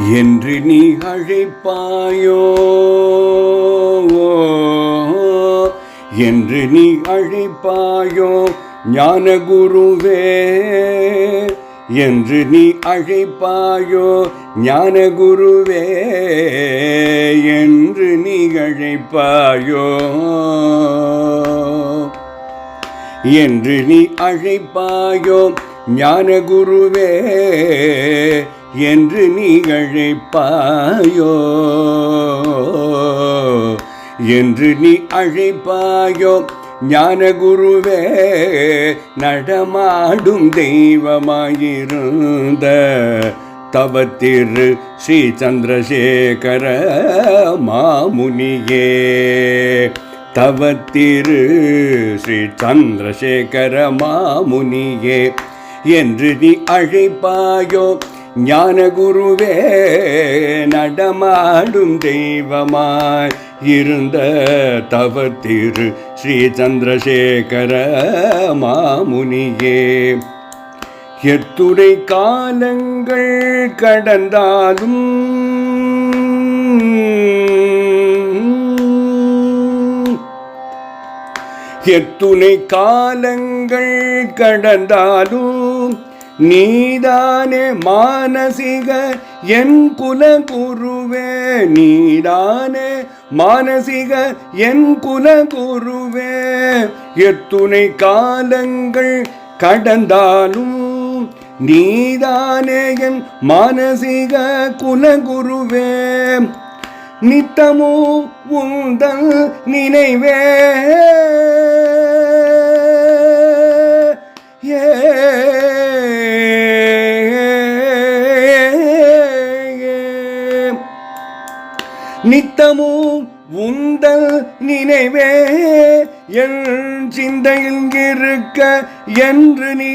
என்று நீ அழைப்பாயோ? என்று நீ அழைப்பாயோ? ஞான குருவே என்று நீ அழைப்பாயோ? ஞான குருவே என்று நீ அழைப்பாயோ? என்று நீ அழைப்பாயோ? ஞான குருவே என்று நீகழைப்பாயோ என்று நீ அழைப்பாயோ ஞானகுருவே நடமாடும் தெய்வமாயிருந்த தவத்திரு ஸ்ரீ சந்திரசேகர மாமுனியே. தவத்திரு ஸ்ரீ சந்திரசேகர மாமுனியே. என்று நீ அழைப்பாயோ ஞான குருவே நடமாடும் தெய்வமாய் இருந்த தவத்திரு ஸ்ரீ சந்திரசேகர மாமுனியே. எத்துறை காலங்கள் கடந்தாலும் எத்துணை காலங்கள் கடந்தாலும் நீதானே மானசிக என் குல குருவே நீதானே மானசிக என் குல குருவே எத்துணை காலங்கள் கடந்தாலும் நீதானே என் மானசிக குலகுருவே. நித்தமோ உந்தல் நினைவே. நித்தமும் உந்தல் நினைவே? என் சிந்தையில் இருக்க என்று நீ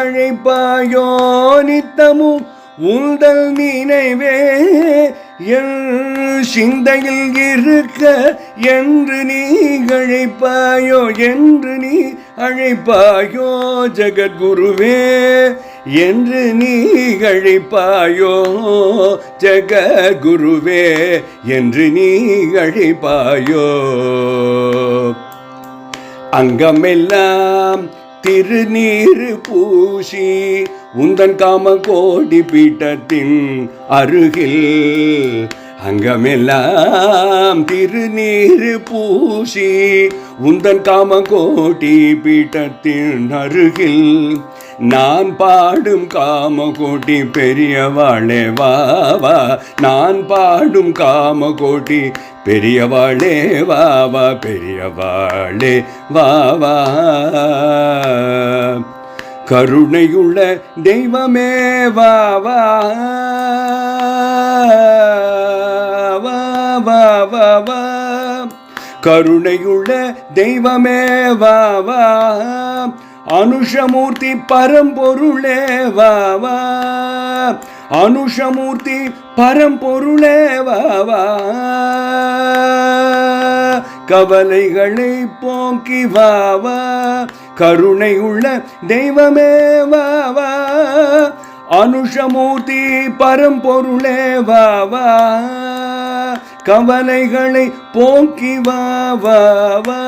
அழைப்பாயோ நித்தமும் உந்தல் நினைவே? என் சிந்தையில் இருக்க என்று நீ அழைப்பாயோ என்று நீ அழைப்பாயோ? ஜெகத்குருவே என்று நீ அழைப்பாயோ? ஜெகத்குருவே என்று நீ அழைப்பாயோ? அங்கமெல்லாம் திருநீர் பூசி உந்தன் காம கோடி பீட்டத்தின் அருகில் அங்கமெல்லாம் திருநீர் பூசி உந்தன் காம கோடி பீட்டத்தின் அருகில் நான் பாடும் காமகோட்டி பெரியவாளே வாவா நான் பாடும் காமகோட்டி பெரியவாளே வாவா பெரியவாளே வாவா கருணையுள்ள தெய்வமே வாவா வாவா வாவா கருணையுள்ள தெய்வமே வாவா அனுஷமூர்த்தி பரம்பொருளே வா அனுஷமூர்த்தி பரம்பொருளே வா கவலைகளை போக்கி வா கருணை உள்ள தெய்வமே வா அனுஷமூர்த்தி பரம்பொருளே வா கவலைகளை போக்கி வா வா.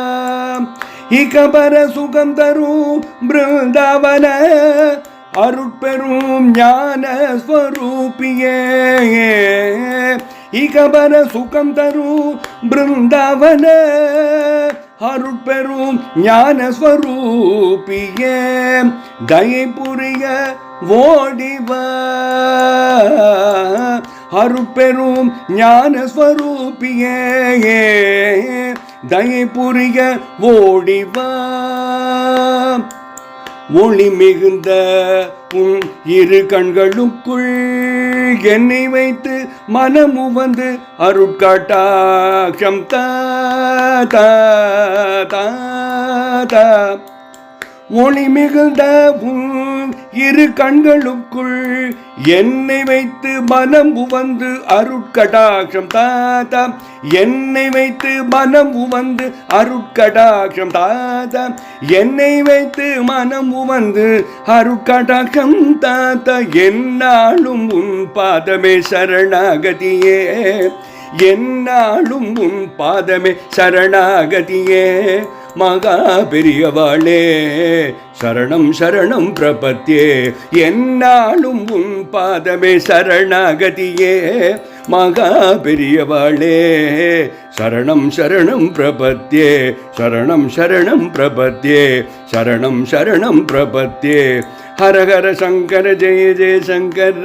இகபர சுகம் தரும் பிருந்தாவன அருட்பெரும் ஞான ஸ்வரூபியே இகபர சுகம் தரும் பிருந்தாவன அருட்பெரும் ஞானஸ்வரூபியே தயை புரிய ஓடிவ அருட்பெரும் ஞானஸ்வரூபியே தயை புரிய ஓடிவா ஒளி மிகுந்த உன் இரு கண்களுக்குள் என்னை வைத்து மனம் உவந்து அருட்காட்டாட்சம் தா தா ஒளி மிகுந்த உன் இரு கண்களுக்குள் என்னை வைத்து மனம் உவந்து அருட்கடாட்சம் தாத்தா. என்னை வைத்து மனம் உவந்து அருட்கடாட்சம் தாத்தா. என்னை வைத்து மனம் உவந்து அருட்கடாட்சம் தாத்தா. என்னாலும் உன் பாதமே சரணாகதியே. என்னாலும் உன் பாதமே சரணாகதியே. மகா பெரியவாளே சரணம் சரணம் பிரபத்தியே என்னாலும் உன் பாதமே சரணாகதியே. மகா பெரியவாளே சரணம் சரணம் பிரபத்தியே சரணம் சரணம் பிரபத்தியே சரணம் சரணம் பிரபத்தியே ஹரஹர சங்கர ஜெய ஜெய சங்கர.